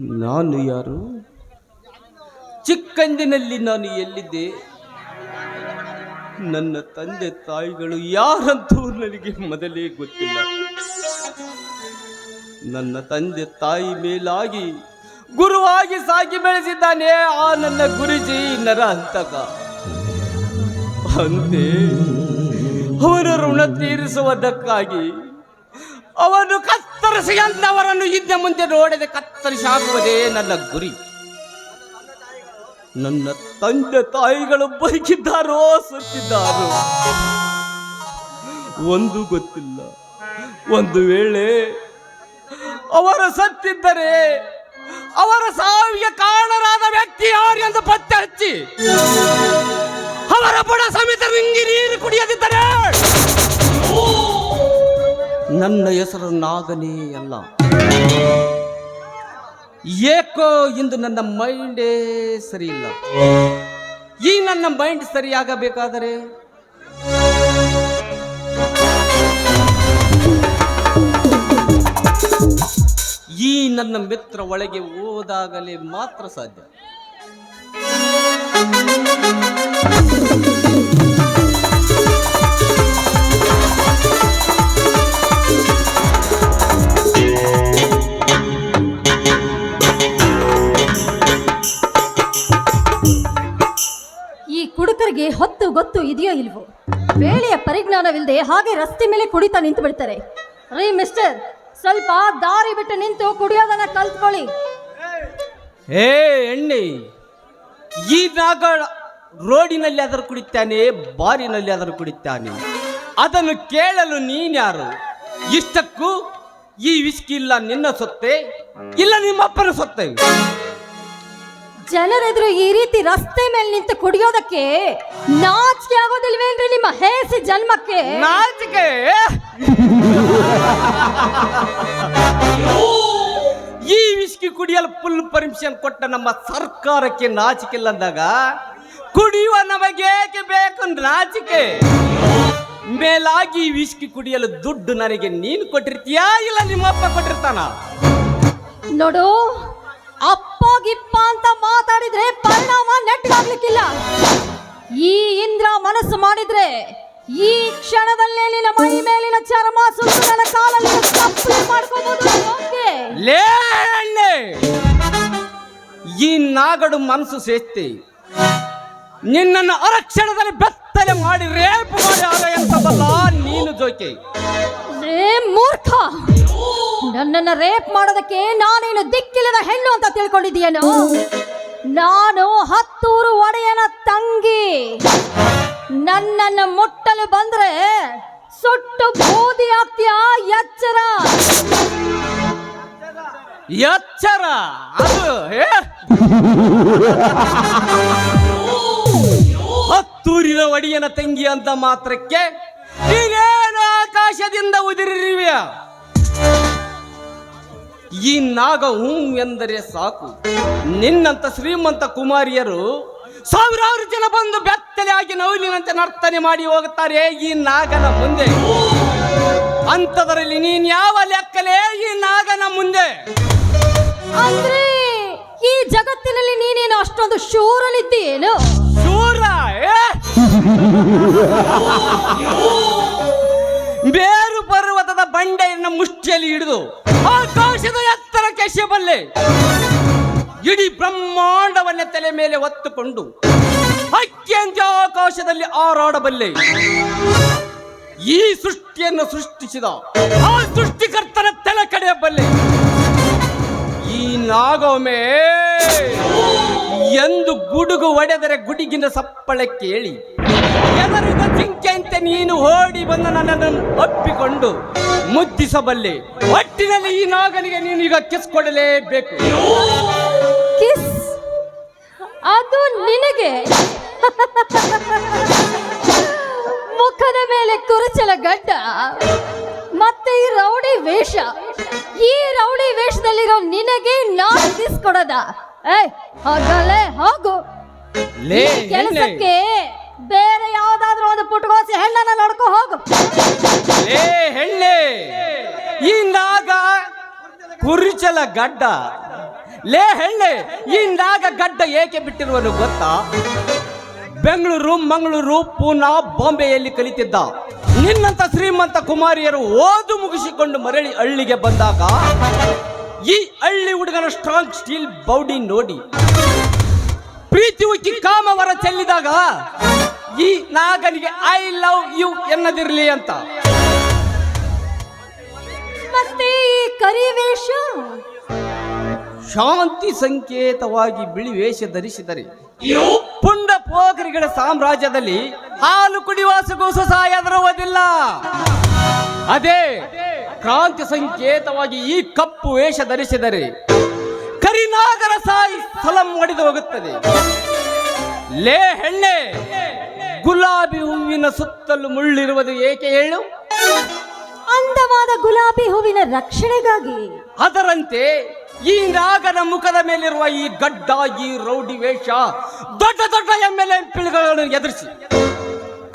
ನಾನು ಯಾರು? ಚಿಕ್ಕಂದಿನಲ್ಲಿ ನಾನು ಎಲ್ಲಿದ್ದೆ? ನನ್ನ ತಂದೆ ತಾಯಿಗಳು ಯಾರಂತೂ ನನಗೆ ಮೊದಲೇ ಗೊತ್ತಿಲ್ಲ. ನನ್ನ ತಂದೆ ತಾಯಿ ಮೇಲಾಗಿ ಗುರುವಾಗಿ ಸಾಗಿ ಬೆಳೆಸಿದ್ದಾನೆ ಆ ನನ್ನ ಗುರುಜಿ ನರ ಹಂತಕ. ಅಂತೆ ಅವರ ಋಣ ತೀರಿಸುವುದಕ್ಕಾಗಿ ಅವನು ಕತ್ತರಿಸಿ ಅಂತವರನ್ನು ಹಿಂದೆ ಮುಂದೆ ನೋಡದೆ ಕತ್ತರಿಸಿ. ಹಾಕುವುದೇ ನನ್ನ ಗುರಿ. ನನ್ನ ತಂದೆ ತಾಯಿಗಳು ಬದುಕಿದ್ದಾರೋ ಸುತ್ತಿದ್ದಾರೋ? ಒಂದು ಗೊತ್ತಿಲ್ಲ. ಒಂದು ವೇಳೆ ಅವರ ಸತ್ತಿದ್ದರೆ ಅವರ ಸಾವಿಗೆ ಕಾರಣರಾದ ವ್ಯಕ್ತಿ ಯಾರು ಎಂದು ಪತ್ತೆ ಹಚ್ಚಿ ಅವರ ಬುಡ ಸಮೇತ ರಿಂಗಿ ನೀರು ಕುಡಿಯದಿದ್ದರೆ? ನನ್ನ ಹೆಸರು ನಾಗನೇ ಅಲ್ಲ. ಏಕೋ ಇಂದು ನನ್ನ ಮೈಂಡೇ ಸರಿಯಿಲ್ಲ. ಈ ನನ್ನ ಮೈಂಡ್ ಸರಿಯಾಗಬೇಕಾದರೆ? ಈ ನನ್ನ ಮಿತ್ರ ಒಳಗೆ ಹೋದಾಗಲೇ ಮಾತ್ರ ಸಾಧ್ಯ. ಈ ಹೊತ್ತು ಗೊತ್ತು ಇದೆಯೋ ಇಲ್ವೋ? ವೇಳೆಯ ಪರಿಜ್ಞಾನವಿಲ್ಲದೆ ಹಾಗೆ ರಸ್ತೆ ಮೇಲೆ ಕುಡಿತಾ ನಿಂತು ಬಿಡ್ತಾರೆ. ರೀ, ಮಿಸ್ಟರ್, ಸ್ವಲ್ಪ ದಾರಿ ಬಿಟ್ಟು ನಿಂತು ಕುಡಿಯೋದನ್ನ ಕಲ್ತ್ಕೊಳ್ಳಿ. ಏ, ಎಣ್ಣೆ, ಈ ನಾಗ ರೋಡಿನಲ್ಲಿ ಆದರೂ ಕುಡಿತಾನೆ, ಬಾರಿನಲ್ಲಿ ಆದರೂ ಕುಡಿತಾನೆ. ಅದನ್ನು ಕೇಳಲು ನೀನ್ಯಾರು ಇಷ್ಟಕ್ಕೂ ಈ ವಿಸ್ಕಿ ಇಲ್ಲ ನಿನ್ನ ಸೊತ್ತೆ, ಇಲ್ಲ ನಿಮ್ಮಪ್ಪನ ಸೊತ್ತೆ? ಜನರೆದುರು ಈ ರೀತಿ ರಸ್ತೆ ಮೇಲೆ ನಿಂತು ಕುಡಿಯೋದಕ್ಕೆ ನಾಚಿಕೆ ಆಗೋದಿಲ್ವೇನ್ರಿ ನಿಮ್ಮ ಹೇಸಿ ಜನ್ಮಕ್ಕೆ? ನಾಚಿಕೆ? ಈ ವಿಸ್ಕಿ ಕುಡಿಯಲು ಫುಲ್ ಪರ್ಮಿಷನ್ ಕೊಟ್ಟ ನಮ್ಮ ಸರ್ಕಾರಕ್ಕೆ ನಾಚಿಕಿಲ್ಲ ಅಂದಾಗ ಕುಡಿಯುವ ನಮಗೇಕೆ ಬೇಕು ನಾಚಿಕೆ. ಮೇಲಾಗಿ ವಿಸ್ಕಿ ಕುಡಿಯಲು ದುಡ್ಡು ನನಗೆ ನೀನು ಕೊಟ್ಟಿರ್ತೀಯಾ ಇಲ್ಲ ನಿಮ್ಮಪ್ಪ ಕೊಟ್ಟಿರ್ತಾನ? ನೋಡು ಅಪ್ಪ ಗಿಪ್ಪ ಅಂತ ಮಾತಾಡಿದ್ರೆ ಪರಿಣಾಮ ನೆಟ್ಟಾಗ್ಲಿಕ್ಕಿಲ್ಲ. ಈ ಇಂದ್ರ ಮನಸ್ಸು ಮಾಡಿದ್ರೆ ಈ ಕ್ಷಣದಲ್ಲೇ ನಿನ್ನ ಮೈ ಮೇಲಿನ ಚರ್ಮ ನನ್ನ ಕಾಲಲ್ಲಿ ತಪ್ಪಲೆ ಮಾಡ್ಕೋಬಹುದು ಓಕೆ ಲೇ ಅಣ್ಣೆ! ಈ ನಾಗಡು ಮನಸ್ಸು ಸೇರ್ತಿ ನಿನ್ನನ್ನು ಅರಕ್ಷಣದಲ್ಲಿ ಬೆತ್ತಲೆ ಮಾಡಿ ರೇಪ್ ಮಾಡಿ ಆಗ ಎಂತದಲ್ಲ ನೀನು ಜೋಕೆ ಮೂರ್ಖ! ನನ್ನನ್ನ ರೇಪ್ ಮಾಡೋದಕ್ಕೆ ನಾನೇನು ದಿಕ್ಕಿಲ್ಲದ ಹೆಣ್ಣು ಅಂತ ತಿಳ್ಕೊಂಡಿದ್ದೀಯನು? ನಾನು ಹತ್ತೂರು ಒಡೆಯನ ತಂಗಿ. ನನ್ನನ್ನು ಮುಟ್ಟಲು ಬಂದ್ರೆ ಸುಟ್ಟು ಬೂದಿ ಆಗ್ತೀಯ ಎಚ್ಚರ. ಎಚ್ಚರ? ಅದು? ಹತ್ತೂರಿನ ಒಡೆಯನ ತಂಗಿ ಅಂತ ಮಾತ್ರಕ್ಕೆ ಆಕಾಶದಿಂದ ಉದಿರಿರುವೆಯ ಈ ನಾಗ ಹೂ ಎಂದರೆ ಸಾಕು. ನಿನ್ನಂತ ಶ್ರೀಮಂತ ಕುಮಾರಿಯರು ಸಾವಿರಾರು ಜನ ಬಂದು ಬೆತ್ತಲೆಯಾಗಿ ನವಿಲಿನಂತೆ ನರ್ತನೆ ಮಾಡಿ ಹೋಗುತ್ತಾರೆ ಈ ನಾಗನ ಮುಂದೆ. ಅಂಥದರಲ್ಲಿ ನೀನ್ ಯಾವ ಲೆಕ್ಕಲೇ ಈ ನಾಗನ ಮುಂದೆ? ಅಂದ್ರೆ ಈ ಜಗತ್ತಿನಲ್ಲಿ ನೀನೇನು ಅಷ್ಟೊಂದು ಶೂರನಿದ್ದೀಯೇನು? ಶೂರ ಏ? ಬೇರು ಪರ್ವತದ ಬಂಡೆಯನ್ನು ಮುಷ್ಟಿಯಲ್ಲಿ ಹಿಡಿದು ಆಕಾಶದ ಎತ್ತರಕ್ಕೆ ಶಿವಲ್ಲೆ ಇಡೀ ಬ್ರಹ್ಮಾಂಡವನ್ನ ತಲೆ ಮೇಲೆ ಒತ್ತುಕೊಂಡು ಅತ್ಯಂತ ಆಕಾಶದಲ್ಲಿ ಆರಾಡಬಲ್ಲೆ ಈ ಸೃಷ್ಟಿಯನ್ನು ಸೃಷ್ಟಿಸಿದ ಆ ಸೃಷ್ಟಿಕರ್ತನ ತಲೆ ಕಡೆಯಬಲ್ಲೆ ಈ ನಾಗೊಮ್ಮೆ ಎಂದು ಗುಡುಗು ಒಡೆದರೆ ಗುಡುಗಿನ ಸಪ್ಪಳ ಕೇಳಿ ಎದರಿದ ಜಿಂಕೆಯಂತೆ ನೀನು ಓಡಿ ಬಂದ ನನ್ನನ್ನು ಒಪ್ಪಿಕೊಂಡು ಮುದ್ದಿಸಬಲ್ಲೆ. ಒಟ್ಟಿನಲ್ಲಿ ಈ ನಾಗನಿಗೆ ನೀನು ಈಗ ಕಿಸ್ ಕೊಡಲೇಬೇಕು. ಕಿಸ್ ಅದು ನಿನಗೆ. ಮುಖದ ಮೇಲೆ ಕುರುಚಲ ಗಡ್ಡ, ಮತ್ತೆ ಈ ರೌಡಿ ವೇಷ. ಈ ರೌಡಿ ವೇಷದಲ್ಲಿರೋ ನಿನಗೆ ನಾನು ಕಿಸ್ ಕೊಡದ? ಏ ಹಾಗಲ್ಲೇ ಹೋಗು. ಲೇ ಕೆಲಸಕ್ಕೆ ಬೇರೆ ಯಾವ್ದಾದ್ರೂ ಒಂದು ಪುಟ್ಕೋಸಿ ಹೆಣ್ಣನ್ನ ನಡ್ಕೊ ಹೋಗು. ಲೇ ಹೆಣ್ಣೆ. ಈ ನಾಗ ಕುರಿಚಲ ಗಡ್ಡ. ಲೇ ಹೆಣ್ಣೆ ಇಂದಾಗ ನಾಗ ಗಡ್ಡ ಏಕೆ ಬಿಟ್ಟಿರುವನು ಗೊತ್ತಾ? ಬೆಂಗಳೂರು ಮಂಗಳೂರು ಪೂನಾ ಬಾಂಬೆಯಲ್ಲಿ ಕಲಿತಿದ್ದ. ನಿನ್ನಂತ ಶ್ರೀಮಂತ ಕುಮಾರಿಯರು ಓದು ಮುಗಿಸಿಕೊಂಡು ಮರಳಿ ಹಳ್ಳಿಗೆ ಬಂದಾಗ ಈ ಹಳ್ಳಿ ಹುಡುಗನ ಸ್ಟ್ರಾಂಗ್ ಸ್ಟೀಲ್ ಬೌಡಿ ನೋಡಿ. ಪ್ರೀತಿ ಉಕ್ಕಿ ಕಾಮವರ ಚೆಲ್ಲಿದಾಗ ಈ ನಾಗನಿಗೆ ಐ ಲವ್ ಯು ಎನ್ನದಿರಲಿ ಅಂತ. ಮತ್ತೆ ಈ ಕರಿವೇಷ ಶಾಂತಿ ಸಂಕೇತವಾಗಿ ಬಿಳಿ ವೇಷ ಧರಿಸಿದರೆ. ಪುಂಡ ಪೋಖರಿಗಳ ಸಾಮ್ರಾಜ್ಯದಲ್ಲಿ ಹಾಲು ಕುಡಿವಾಸಗೂ ಸಹಾಯ ಅದೇ. ಕ್ರಾಂತಿ ಸಂಕೇತವಾಗಿ ಈ ಕಪ್ಪು ವೇಷ ಧರಿಸಿದರೆ ಕರಿನಾಗರ ಸಾಯಿ ಸಲಂ ಒಡೆದು ಹೋಗುತ್ತದೆ. ಲೇ ಹೆಣ್ಣೆ ಗುಲಾಬಿ ಹೂವಿನ ಸುತ್ತಲೂ ಮುಳ್ಳಿರುವುದು ಏಕೆ ಹೇಳು? ಅಂದವಾದ ಗುಲಾಬಿ ಹೂವಿನ ರಕ್ಷಣೆಗಾಗಿ. ಅದರಂತೆ ಈ ನಾಗನ ಮುಖದ ಮೇಲಿರುವ ಈ ಗಡ್ಡ ಈ ರೌಡಿ ವೇಷ ದೊಡ್ಡ ದೊಡ್ಡ ಎಂಎಲ್ಎಂ ಎಲ್ ಪಿಳುಗಳನ್ನು ಎದುರಿಸಿ.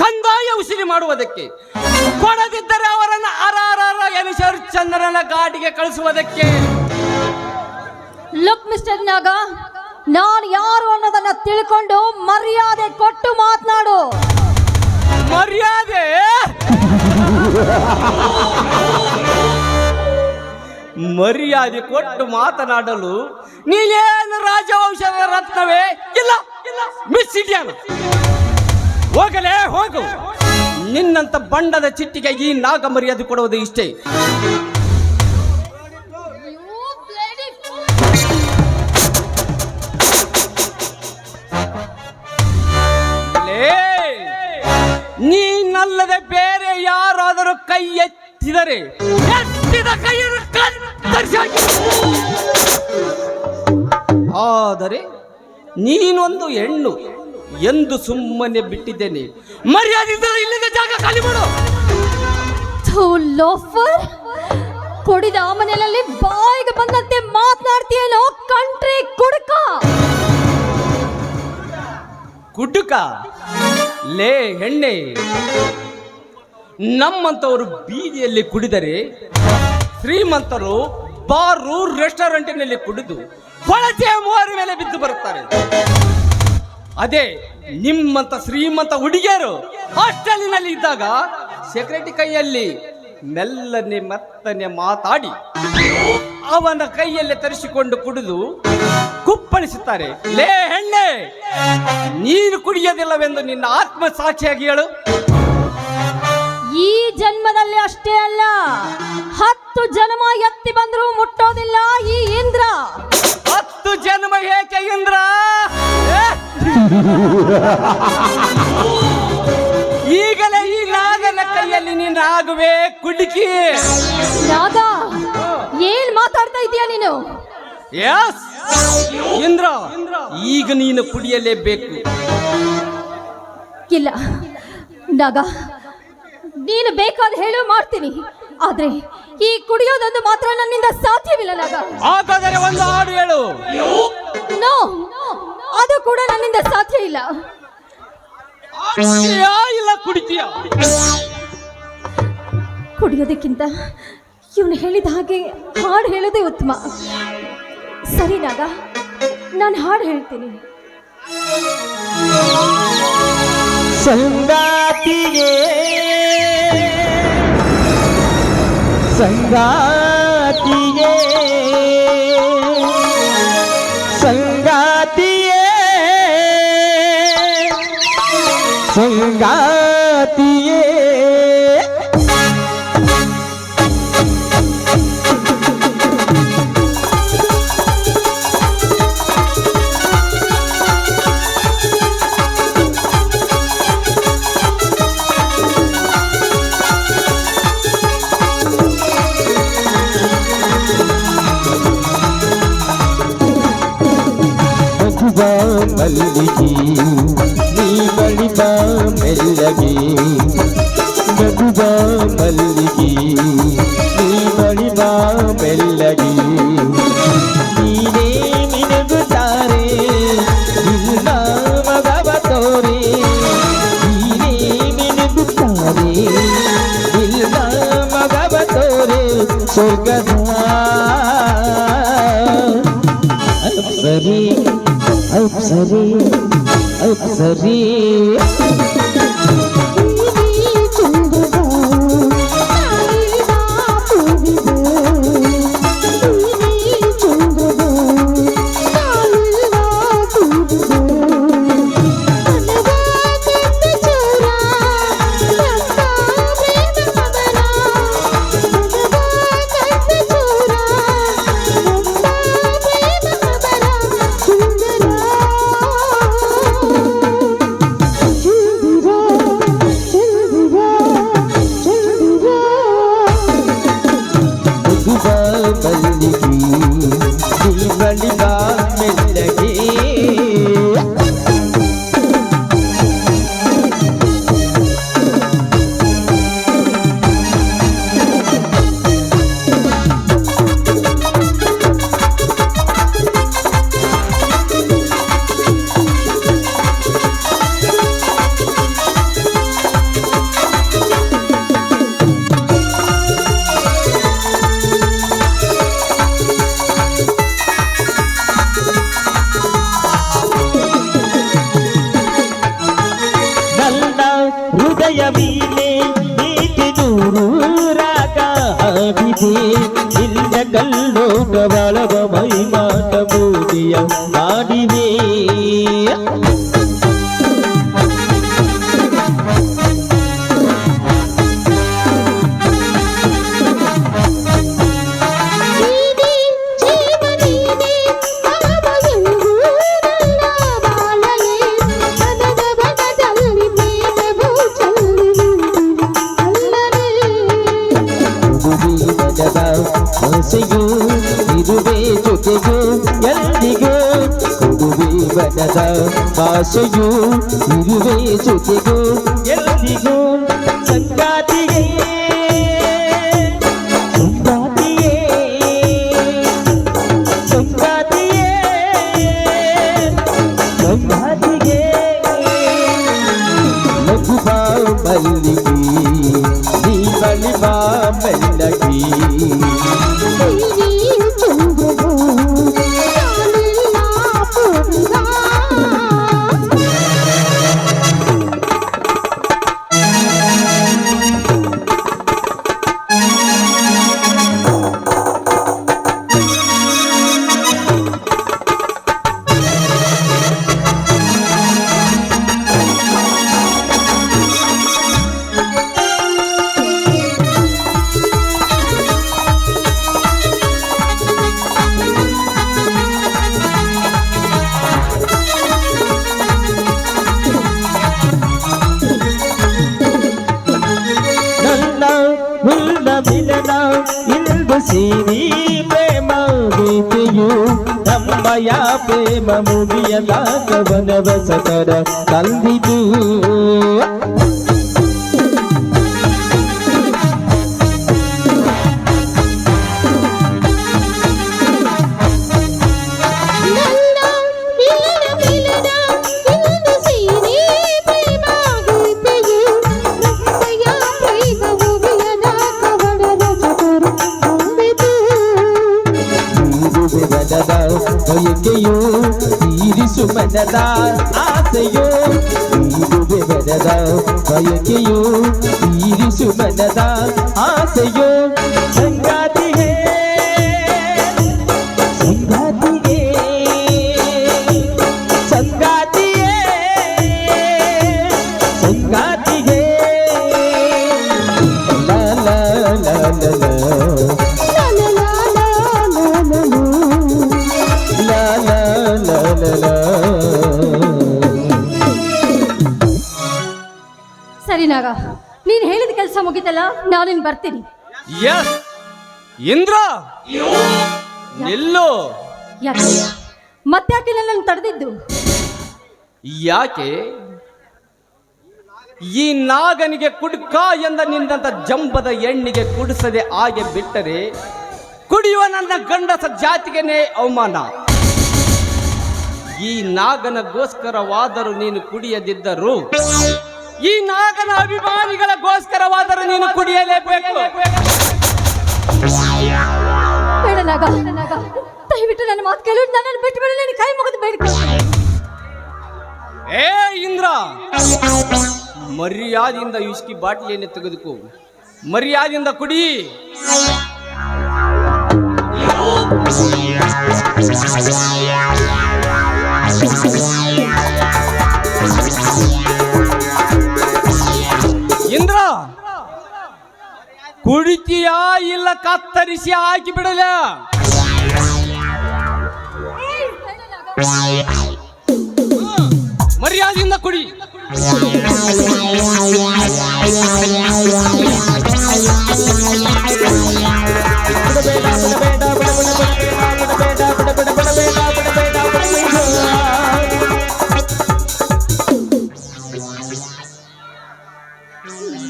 ಕಂದಾಯ ಉಸಿರಿ ಮಾಡುವುದಕ್ಕೆ ಕೊಡದಿದ್ದರೆ ಅವರನ್ನು ಅರಾರ ಎನಿಸರ್ ಚಂದ್ರನ ಗಾಡಿಗೆ ಕಳಿಸುವುದಕ್ಕೆ. ಲುಕ್ ಮಿಸ್ಟರ್ ನಾಗ ನಾನು ಯಾರು ಅನ್ನೋದನ್ನ ತಿಳ್ಕೊಂಡು ಮರ್ಯಾದೆ ಕೊಟ್ಟು ಮಾತನಾಡು. ಮರ್ಯಾದೆ? ಮರ್ಯಾದೆ ಕೊಟ್ಟು ಮಾತನಾಡಲು ನೀನೇನು ರಾಜವಂಶದ ರತ್ನವೇ? ಇಲ್ಲ ಇಲ್ಲ. ಮಿಸ್ ಇಂಡಿಯಾನ ಹೋಗಲೇ ಹೋಗು. ನಿನ್ನಂತ ಬಂಡದ ಚಿಟ್ಟಿಗೆ ಈ ನಾಗ ಮರ್ಯಾದೆ ಕೊಡುವುದು ಇಷ್ಟೇ. ನೀನಲ್ಲದೆ ಬೇರೆ ಯಾರಾದರೂ ಕೈ ಎತ್ತಿದರೆ ಎತ್ತಿದ ಆದರೆ ನೀನೊಂದು ಹೆಣ್ಣು. ಎಂದು ಸುಮ್ಮನೆ ಬಿಟ್ಟಿದ್ದೇನೆ. ಮರ್ಯಾದೆ ಇಲ್ಲದ ಜಾಗ ಖಾಲಿ ಮಾಡು. ಥು, ಲೋಫರ್ ಆ ಮನೆಯಲ್ಲಿ ಬಾಯಿಗೆ ಬಂದಂತೆ ಮಾತನಾಡ್ತೀಯೇನೋ ಕಂಟ್ರಿ ಕುಡುಕ. ಕುಡುಕ? ಲೇ ಹೆಣ್ಣೆ ನಮ್ಮಂತವರು ಬೀದಿಯಲ್ಲಿ ಕುಡಿದರೆ ಶ್ರೀಮಂತರು ಬಾರು ರೆಸ್ಟೋರೆಂಟಿನಲ್ಲಿ ಕುಡಿದು ಕೊಳಚೆಯ ಮೂವರ ಮೇಲೆ ಬಿದ್ದು ಬರುತ್ತಾರೆ. ಅದೇ ನಿಮ್ಮಂತ ಶ್ರೀಮಂತ ಹುಡುಗಿಯರು ಹಾಸ್ಟೆಲಿನಲ್ಲಿ ಇದ್ದಾಗ ಸೆಕ್ರೆಟರಿ ಕೈಯಲ್ಲಿ ಮೆಲ್ಲನೆ ಮತ್ತನೆ ಮಾತಾಡಿ ಅವನ ಕೈಯಲ್ಲೇ ತರಿಸಿಕೊಂಡು ಕುಡಿದು ಕುಪ್ಪಳಿಸುತ್ತಾರೆ. ಲೇ ಹೆಣ್ಣೆ ನೀರು ಕುಡಿಯೋದಿಲ್ಲವೆಂದು ನಿನ್ನ ಆತ್ಮ ಸಾಕ್ಷಿಯಾಗಿ ಹೇಳು. ಈ ಜನ್ಮದಲ್ಲಿ ಅಷ್ಟೇ ಅಲ್ಲ ಹತ್ತು ಜನ್ಮ ಎತ್ತಿ ಬಂದರೂ ಮುಟ್ಟೋದಿಲ್ಲ ಈ ಇಂದ್ರ. ಹತ್ತು ಜನ್ಮ ಏಕೆ ಇಂದ್ರ? ಈಗಲೇ ಈ ನಾಗನ ಕೈಯಲ್ಲಿ ನೀನ್ ಆಗುವೆ ಕುಡುಕಿ. ನಾಗ ಏನ್ ಮಾತಾಡ್ತಾ ಇದೀಯ ನೀನು? ಎಸ್ ಇಂದ್ರ ಈಗ ನೀನು ಕುಡಿಯಲೇಬೇಕು. ಇಲ್ಲ. ನಾಗ ನೀನು ಬೇಕಾದ ಹೇಳು ಮಾಡ್ತೀನಿ. ಆದ್ರೆ ಈ ಕುಡಿಯೋದೊಂದು ಮಾತ್ರ ನನ್ನಿಂದ ಸಾಧ್ಯವಿಲ್ಲ ನಾಗ. ಹಾಗಾದರೆ ಒಂದು ಹಾಡು ಹೇಳು. ಕೂಡ ನನ್ನಿಂದ ಸಾಧ್ಯ ಇಲ್ಲ. ಹಾಡ್ತೀಯಾ ಇಲ್ಲ ಕುಡಿತೀಯ. ಕುಡಿಯೋದಕ್ಕಿಂತ ಇವನು ಹೇಳಿದ ಹಾಗೆ ಹಾಡು ಹೇಳೋದೇ ಉತ್ತಮ. ಸರಿ ನಾಗ ನಾನು ಹಾಡು ಹೇಳ್ತೀನಿ. ಸಂಗಾತಿಗೆ ಸಂಗಾತಿಗೆ সঙ্গা ಮಗುವ ಮಲ್ಲಿಗೆ ನೀ ಬಳಿಬ ಮೆಲ್ಲಗೆ ಮಗುವ ಮಲ್ಲಿಗೆ ನೀ ಬಳಿಬ ಮೆಲ್ಲಗೆ ನೀನೇ ಮಿನುಗುತ್ತಾರೆ ಇಲ್ಲ ಮಗವ ತೋರೆ ನೀನೇ ಮಿನುಗುತ್ತಾರೆ ಇಲ್ಲ ಮಗವ ತೋರೆ ಸ್ವರ್ಗದ اكسري اكسري ನಿನ್ನ ಕಲ್ಲೋಟ ಆಸೆಯು ನಮ್ಮಯ ಪ್ರೇಮ ಮುಗಿಯದ ಕವನವ ಸತರ ತಂದಿತು ಬಯಕೆಯು ತೀರಿಸು ಮನದ ಆಸೆಯೋ ನೀರುವೆ ಮನದ ಬಯಕೆಯೋ ತೀರಿಸು ಮನದ ಆಸೆಯು. ಸರಿ ನಾಗ ನೀನ್ ಹೇಳಿದ ಕೆಲಸ ಮುಗಿತಲ್ಲ ನಾನಿನ್ ಬರ್ತೀನಿ. ಎಸ್ ಇಂದ್ರ! ನಿಲ್ಲು! ಯಾಕೆ? ನನ್ನ ತಡೆದಿದ್ದು? ಯಾಕೆ? ಈ ನಾಗನಿಗೆ ಕುಡ್ಕ ಎಂದ ನಿಂದಂತ ಜಂಬದ ಎಣ್ಣಿಗೆ ಕುಡಿಸದೆ ಹಾಗೆ ಬಿಟ್ಟರೆ ಕುಡಿಯುವ ನನ್ನ ಗಂಡಸ ಜಾತಿಗೆನೇ ಅವಮಾನ. ಈ ನಾಗನಗೋಸ್ಕರವಾದರೂ ನೀನು ಕುಡಿಯದಿದ್ದರು ಈ ನಾಗನ ಅಭಿಮಾನಿಗಳಿಗೋಸ್ಕರವಾದರೂ ನೀನು ಕುಡಿಯಲೇಬೇಕು. ಬೇಡ ನಾಗ ದಯವಿಟ್ಟು ನನ್ನ ಮಾತು ಕೇಳು ನನ್ನನ್ನು ಬಿಟ್ಟು ಬಿಡು ನಿನ್ನ ಕೈ ಮುಗಿದು ಬೇಡ. ಏ ಇಂದ್ರ ಮರ್ಯಾದೆಯಿಂದ ವಿಸ್ಕಿ ಬಾಟ್ಲಿಯನ್ನು ತೆಗೆದುಕೋ ಮರ್ಯಾದೆಯಿಂದ ಕುಡಿ. ಇಂದ್ರ ಕುಡಿತೀಯಾ ಇಲ್ಲ ಕತ್ತರಿಸಿ ಹಾಕಿ ಬಿಡಲ ಮರ್ಯಾದೆಯಿಂದ ಕುಡಿ ಬಿಡಬೇಡ ಬಿಡಬೇಡ ಬಿಡಬೇಡ ಬಿಡಬೇಡ ಬಿಡಬೇಡ ಬಿಡಬೇಡ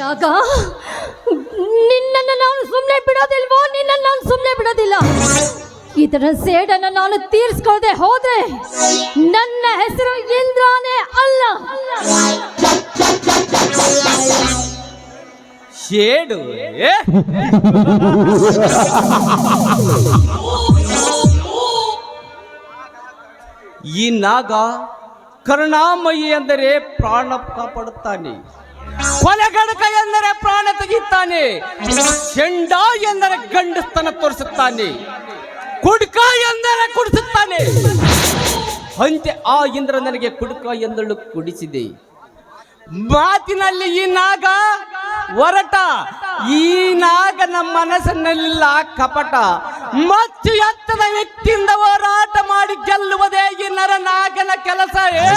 ನಾಗ, ನಿನ್ನನ್ನು ನಾನು ಸುಮ್ಮನೆ ಬಿಡೋದಿಲ್ವೋ? ನಿನ್ನನ್ನು ನಾನು ಸುಮ್ಮನೆ ಬಿಡೋದಿಲ್ಲ. ಇದರ ಸೇಡನ್ನು ನಾನು ತೀರಿಸ್ಕೊಳ್ಳದೆ ಹೋದ್ರೆ ನನ್ನ ಹೆಸರು ಇಂದ್ರಾನೇ ಅಲ್ಲ. ಶೇಡು ಈ ನಾಗ ಕರುಣಾಮಯಿ ಅಂದರೆ ಪ್ರಾಣ ಕಾಪಾಡುತ್ತಾನೆ. ಕೊಲೆಗಡಕ ಎಂದರೆ ಪ್ರಾಣ ತೆಗೆಯುತ್ತಾನೆ. ಚೆಂಡ ಎಂದರೆ ಗಂಡಸ್ತನ ತೋರಿಸುತ್ತಾನೆ. ಕುಡ್ಕ ಎಂದರೆ ಕುಡಿಸುತ್ತಾನೆ. ಅಂತೆ ಆ ಇಂದ್ರ ನನಗೆ ಕುಡ್ಕ ಎಂದಳು ಕುಡಿಸಿದೆ. ಮಾತಿನಲ್ಲಿ ಈ ನಾಗ ಹೊರಟ ಈ ನಾಗ ನಮ್ಮ ಮನಸ್ಸಿನಲ್ಲಿಲ್ಲ ಕಪಟ. ಮತ್ತು ಎತ್ತದ ವ್ಯಕ್ತಿಯಿಂದ ಹೋರಾಟ ಮಾಡಿ ಗೆಲ್ಲುವುದೇ ಈ ನರ ನಾಗನ ಕೆಲಸ, ಏ?